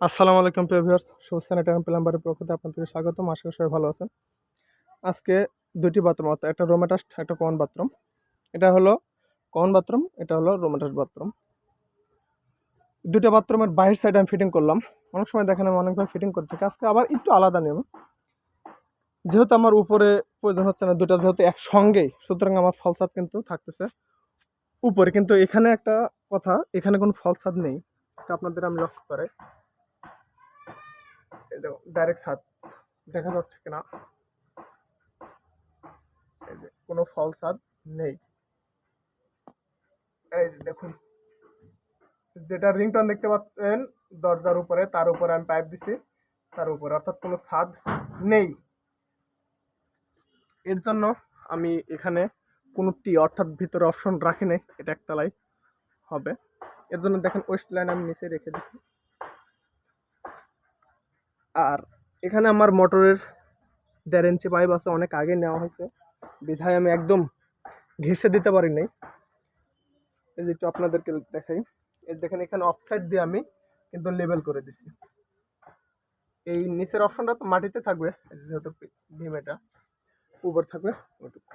আসসালামু আলাইকুম প্রিয় ভিউয়ার্স সুস্থান প্লাম্বারের পক্ষ থেকে আপনাদেরকে স্বাগতম। আশা সবাই ভালো আছেন। আজকে দুটি বাথরুম অর্থাৎ একটা রোমাটাস্ট একটা কমন বাথরুম এটা হলো কমন বাথরুম এটা হলো রোমাটাস্ট বাথরুম দুটো বাথরুমের বাইরের সাইডে আমি ফিটিং করলাম। অনেক সময় দেখেন আমি অনেকবার ফিটিং করতে থাকি। আজকে আবার একটু আলাদা নিয়ম। যেহেতু আমার উপরে প্রয়োজন হচ্ছে না দুটা যেহেতু একসঙ্গেই, সুতরাং আমার ফলসাদ কিন্তু থাকতেছে উপরে। কিন্তু এখানে একটা কথা, এখানে কোনো ফলসাদ নেই। এটা আপনাদের আমি লক্ষ্য করে। ডাইরেক্ট ছাদ দেখা যাচ্ছে কিনা? এই কোনো ফল ছাদ নেই। এই দেখুন। যেটা রিংটন দেখতে পাচ্ছেন, দরজার উপরে, তার উপরে আমি পাইপ দিছি, তার উপরে। অর্থাৎ কোনো ছাদ নেই। এর জন্য আমি এখানে কোনো টি অর্থাৎ ভিতরে অপশন রাখি নাই। এটা একতলায় হবে। এর জন্য দেখেন ওয়েস্ট লাইন আমি নিচে রেখে দিছি। আর এখানে আমার মোটরের দেড় ইঞ্চি পাইপ আছে, অনেক আগে নেওয়া হয়েছে। বিধায় আমি একদম ঘেসে দিতে পারি নাই। এই যে একটু আপনাদেরকে দেখাই। এই দেখেন, এখানে অফসাইড দিয়ে আমি কিন্তু লেবেল করে দিছি। এই নিচের অপশনটা তো মাটিতে থাকবে যেহেতু ভীম এটা উপর থাকবে ওটুকু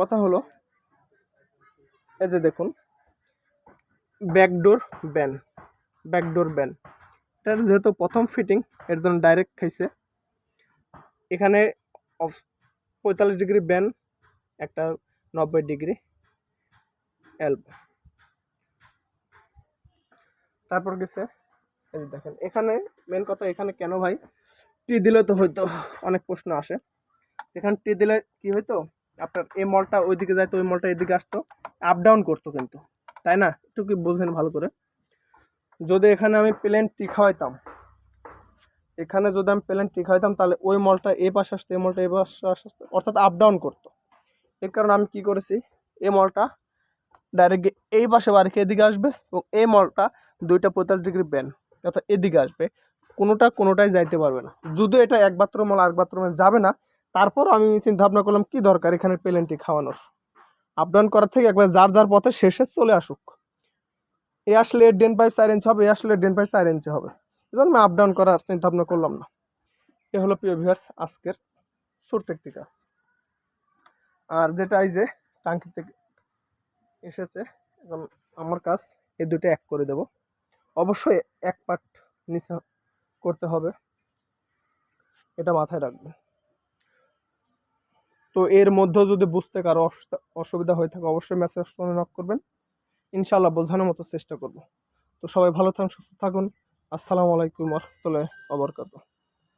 কথা হলো, এই যে দেখুন ব্যাকডোর ব্যান ব্যাকডোর ব্যান এটার যেহেতু প্রথম ফিটিং এর জন্য ডাইরেক্ট খাইছে। এখানে পঁয়তাল্লিশ ডিগ্রি ব্যান একটা নব্বই ডিগ্রি এলব তারপর গেছে দেখেন, এখানে মেন কথা এখানে কেন ভাই? টি দিলে তো হয়তো অনেক প্রশ্ন আসে। এখানে টি দিলে কি হইতো? আপনার এই মলটা ওইদিকে যাইতো, ওই মলটা এদিকে আসতো। আপ ডাউন করতো কিন্তু। তাই না? একটু কি বুঝেন ভালো করে। যদি এখানে আমি প্লেন টি খাওয়াইতাম এখানে যদি আমি প্লেন টি তাহলে ওই মলটা এই পাশে আসতো, এই মলটা এই পাশে আসতো, অর্থাৎ আপ ডাউন করতো। এর কারণে আমি কি করেছি, এই মলটা ডাইরেক্ট এই পাশে বাড়িকে এদিকে আসবে এবং এই মলটা দুইটা পঁয়তাল্লিশ ডিগ্রি ব্যান অর্থাৎ এদিকে আসবে। কোনোটা কোনোটাই যাইতে পারবে না। যদিও এটা এক বাথরুম মল আরেক বাথরুমে যাবে না তারপর আমি চিন্তা ভাবনা করলাম, কি দরকার এখানে প্লেনটি খাওয়ানোর আপ ডাউন করার থেকে একবার যার যার পথে শেষে চলে আসুক। এ আসলে এর ডেন পাইপ চার ইঞ্চি হবে, এ আসলে ডেন পাইপ চার ইঞ্চি হবে। এই জন্য আমি আপ ডাউন করার চিন্তা ভাবনা করলাম না। এ হলো প্রিয় ভিউয়ার্স আজকের ছোট্ট একটি কাজ আর যেটা এই যে টাঙ্কি থেকে এসেছে, এখন আমার কাজ এই দুটো এক করে দেব। অবশ্যই এক পার্ট নিচে করতে হবে। এটা মাথায় রাখবে তো এর মধ্যে যদি বুঝতে কারও অসুবিধা হয়ে থাকে, অবশ্যই মেসেজ নক করবেন। ইনশাল্লাহ বোঝানোর মতো চেষ্টা করব। তো সবাই ভালো থাকুন, সুস্থ থাকুন। আসসালামু আলাইকুম রহমতুল্লাহ আবরকাত